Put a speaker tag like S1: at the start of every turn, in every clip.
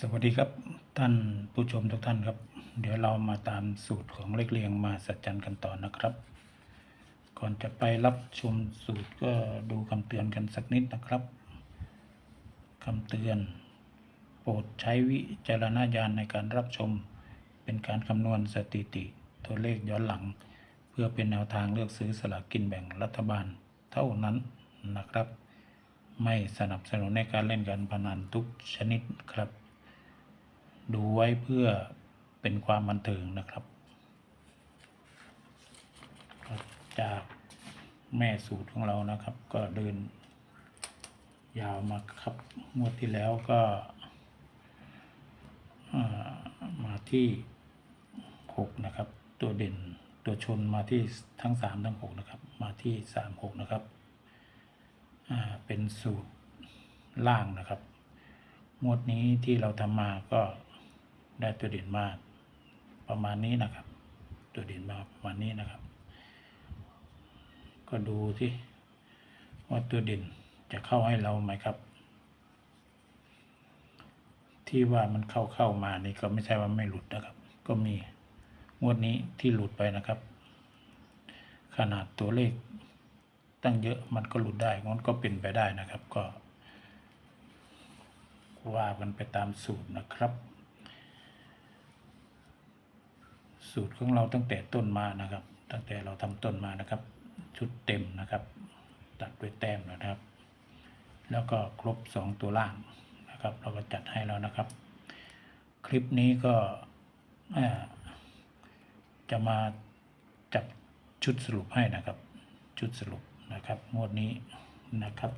S1: สวัสดีครับท่านผู้ชมทุกท่านครับ เดี๋ยวเรามาตามสูตรของเลขเรียงมาสัจจันกันต่อนะครับ ก่อนจะไปรับชมสูตรก็ดูคำเตือนกันสักนิดนะครับคำเตือน โปรดใช้วิจารณญาณในการรับชม เป็นการคำนวณสถิติตัวเลขย้อนหลัง เพื่อเป็นแนวทางเลือกซื้อสลากกินแบ่งรัฐบาลเท่านั้นนะครับ ไม่สนับสนุนในการเล่นการพนันทุกชนิดครับ ดูไว้เพื่อเป็นความบันเทิงนะครับ จากแม่สูตรของเรานะครับ ก็เดิน ยาวมาครับงวดที่แล้วก็มาที่หกนะครับ ตัวเด่นตัวชนมาที่ทั้งสามทั้งหกนะครับ มาที่สามหกนะครับเป็นสูตรล่างนะครับ งวดนี้ที่เราทำมาก็ ได้ตัวเด่นมาประมาณนี้นะครับ ตัวเด่นมาประมาณนี้นะครับ ก็ดูที่ว่าตัวเด่นจะเข้าให้เราไหมครับ ที่ว่ามันเข้าเข้ามานี่ก็ไม่ใช่ว่าไม่หลุดนะครับ ก็มีงวดนี้ที่หลุดไปนะครับ ขนาดตัวเลขตั้งเยอะมันก็หลุดได้งั้นก็เป็นไปได้นะครับก็ว่ากันไปตามสูตรนะครับ สูตรของเราตั้งแต่ต้นมานะครับ ตั้งแต่เราทำต้นมานะครับ ชุดเต็มนะครับ ตัดด้วยแต้มนะครับ แล้วก็ครบสองตัวล่างนะครับ เราก็จัดให้แล้วนะครับ คลิปนี้ก็จะมาจับชุดสรุปให้นะครับ ชุดสรุปนะครับงวดนี้นะครับ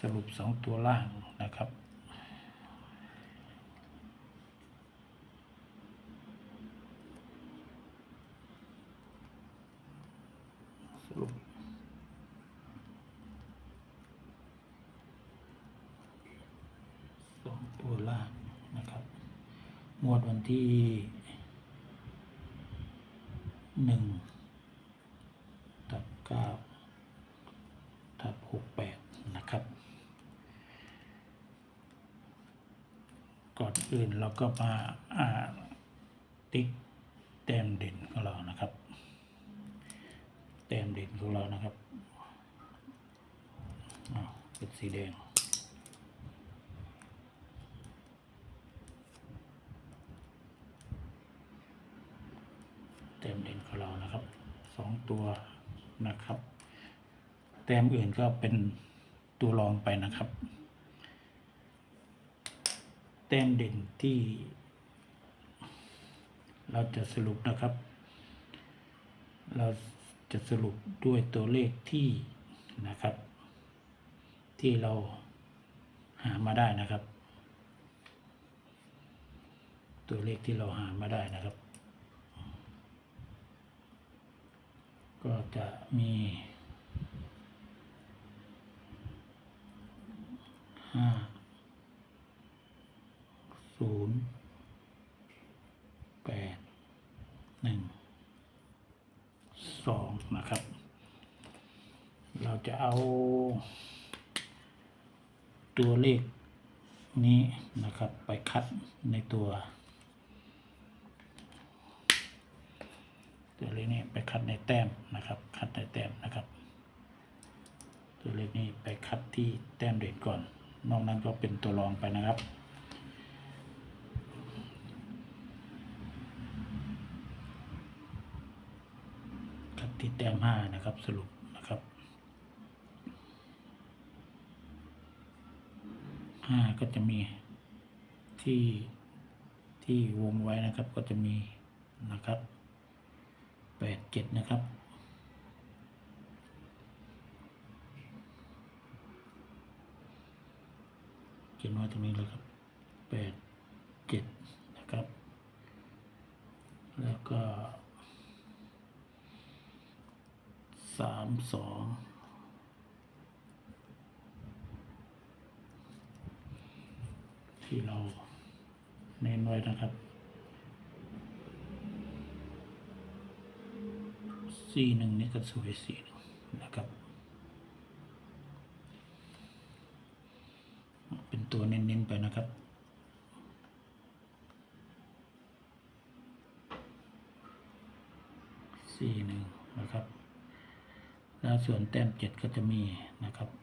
S1: สรุปสองตัวล่างนะครับ สรุปสองตัวล่างนะครับงวดวันที่หนึ่งทับเก้าทับหกแปดนะครับ ก่อนอื่นเราก็มาอ่าติ๊กแต้มเด่นของเรานะครับ แต้มเด่น ของเรานะครับเป็นสีแดงแต้มเด่นของเรานะครับสองตัวนะครับ แต้มอื่นก็เป็นตัวรองไปนะครับ แต้มเด่นที่ เราจะสรุปนะครับ เรา จะสรุปด้วยตัวเลขที่นะครับ ที่เราหามาได้นะครับ ตัวเลขที่เราหามาได้นะครับ ก็จะมีห้าศูนย์แปดหนึ่งสองนะครับ เอา ตัวเลขนี้นะครับไปคัดในตัว ตัวเลขนี้ไปคัดในแต้มนะครับ คัดในแต้มนะครับ ตัวเลขนี้ไปคัดที่แต้มเด่นก่อน นอกนั้นก็เป็นตัวรองไปนะครับคัดที่แต้มห้านะครับสรุปนะครับ ห้าก็จะมีที่ที่วงไว้นะครับก็จะมีนะครับแปดเจ็ดนะครับเขียนไว้ตรงนี้เลยครับแปดเจ็ดนะครับ แล้วก็สามสอง ที่เราเน้นไว้นะครับสีหนึ่งนี่ก็สวยสีหนึ่งนะครับ เป็นตัวเน้นๆไปนะครับสี่หนึ่งนะครับ แล้วส่วนแต้มเจ็ดก็จะมีนะครับ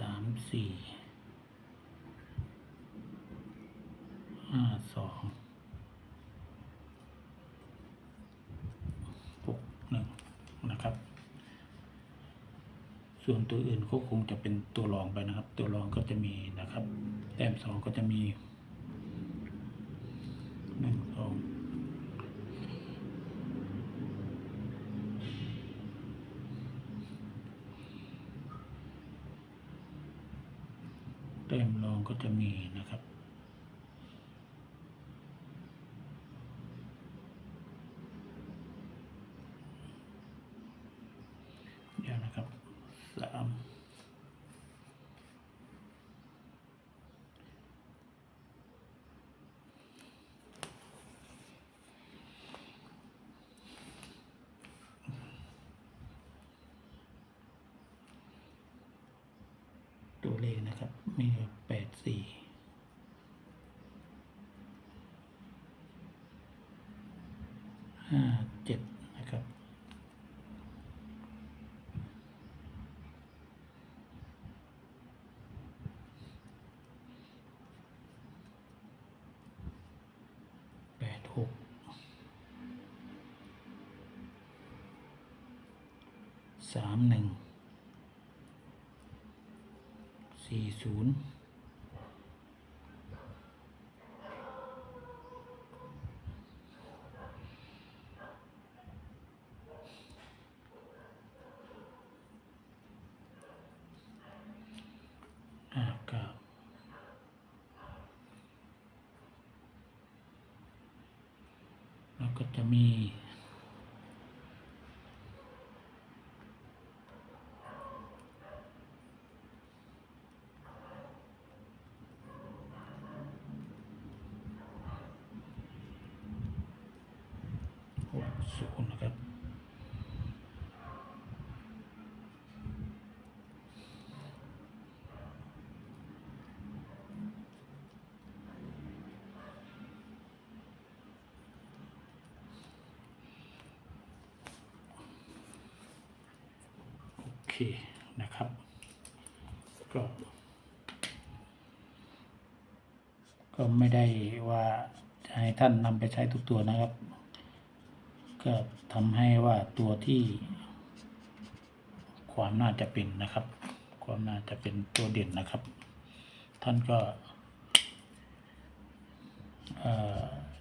S1: สามสี่ห้าสองหกหนึ่งนะครับ ส่วนตัวอื่นก็คงจะเป็นตัวรองไปนะครับ ตัวรองก็จะมีนะครับ แต้มสองก็จะมีหนึ่งสองแต้มรองก็จะมีนะครับ เดี๋ยว นะครับสามตัวเลขนะครับมีแปดสี่ห้าเจ็ดนะครับ แปดหก สามหนึ่งสี่ศูนย์เก้าแล้วก็จะมีหกศูนย์นะครับ โอเค นะครับก็ก็ไม่ได้ว่าให้ท่านนำไปใช้ทุกตัวนะครับ ก็ทำให้ว่าตัวที่ ความน่าจะเป็นนะครับ ความน่าจะเป็นตัวเด่นนะครับ ท่านก็เ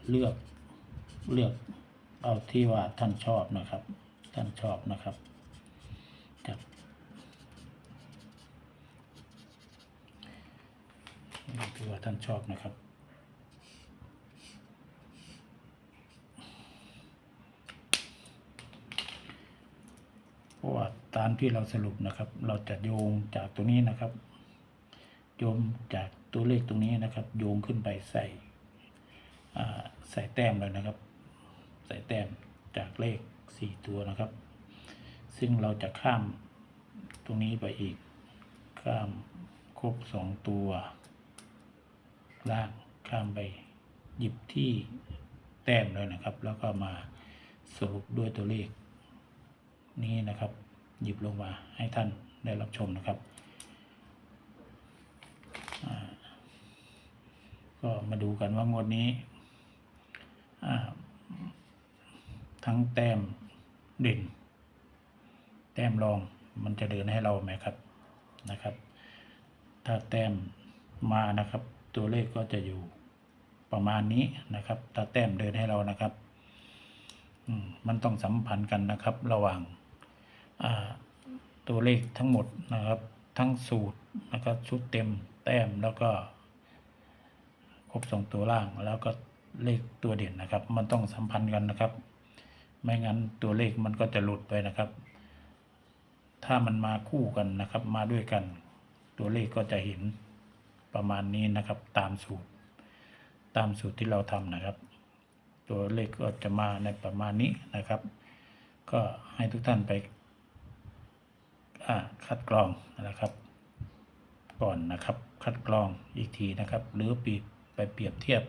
S1: เลือกเลือกเอาที่ว่าท่านชอบนะครับ ท่านชอบนะครับครับ นี่ว่าท่านชอบนะครับ เพราะว่าตามที่เราสรุปนะครับ เราจะโยงจากตัวนี้นะครับ โยงจากตัวเลขตรงนี้นะครับ โยงขึ้นไปใส่ใส่แต้มเลยนะครับ ใส่แต้มจากเลขสี่ตัวนะครับ ซึ่งเราจะข้ามตรงนี้ไปอีกข้ามครบสองตัว ล่างข้ามไปหยิบที่แต้มเลยนะครับ แล้วก็มาสรุปด้วยตัวเลข นี้นะครับ หยิบลงมาให้ท่านได้รับชมนะครับ ก็มาดูกันว่างวดนี้ ทั้งแต้มเด่น แต้มรองมันจะเดินให้เราไหมครับนะครับ ถ้าแต้มมานะครับ ตัวเลขก็จะอยู่ประมาณนี้นะครับ ถ้าแต้มเดินให้เรานะครับ มันต้องสัมพันธ์กันนะครับ ระหว่างตัวเลขทั้งหมดนะครับ ทั้งสูตรนะครับชุดเต็มแต้มแล้วก็ครบสองตัวล่างแล้วก็เลขตัวเด่นนะครับ มันต้องสัมพันธ์กันนะครับ ไม่งั้นตัวเลขมันก็จะหลุดไปนะครับ ถ้ามันมาคู่กันนะครับ มาด้วยกัน ตัวเลขก็จะเห็น ประมาณนี้นะครับ ตามสูตร ตามสูตรที่เราทำนะครับ ตัวเลขก็จะมาในประมาณนี้นะครับ ก็ให้ทุกท่านไปอ่าคัดกรองนะครับ ก่อนนะครับ คัดกรองอีกทีนะครับ หรือปีไปเปรียบเทียบ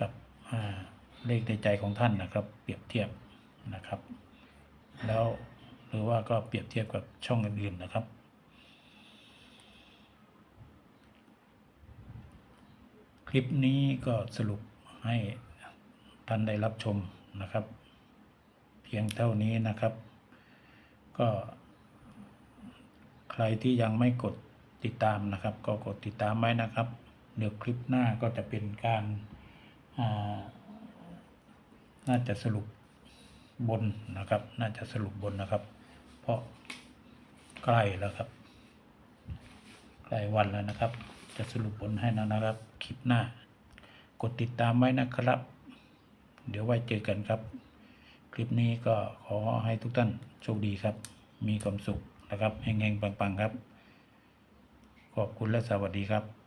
S1: กับเลขในใจของท่านนะครับ เปรียบเทียบนะครับ แล้วหรือว่าก็เปรียบเทียบกับช่องอื่นๆนะครับ คลิปนี้ก็สรุปให้ท่านได้รับชมนะครับ เพียงเท่านี้นะครับ ก็ใครที่ยังไม่กดติดตามนะครับ ก็กดติดตามไว้นะครับ เดี๋ยวคลิปหน้าก็จะเป็นการอ่าน่าจะสรุปบนนะครับ น่าจะสรุปบนนะครับ เพราะใกล้แล้วครับใกล้วันแล้วนะครับ จะสรุปผลให้นะครับคลิปหน้า กดติดตามไว้นะครับ เดี๋ยวไว้เจอกันครับ คลิปนี้ก็ขอให้ทุกท่านโชคดีครับ มีความสุขนะครับแห่งๆปังๆครับ ขอบคุณและสวัสดีครับ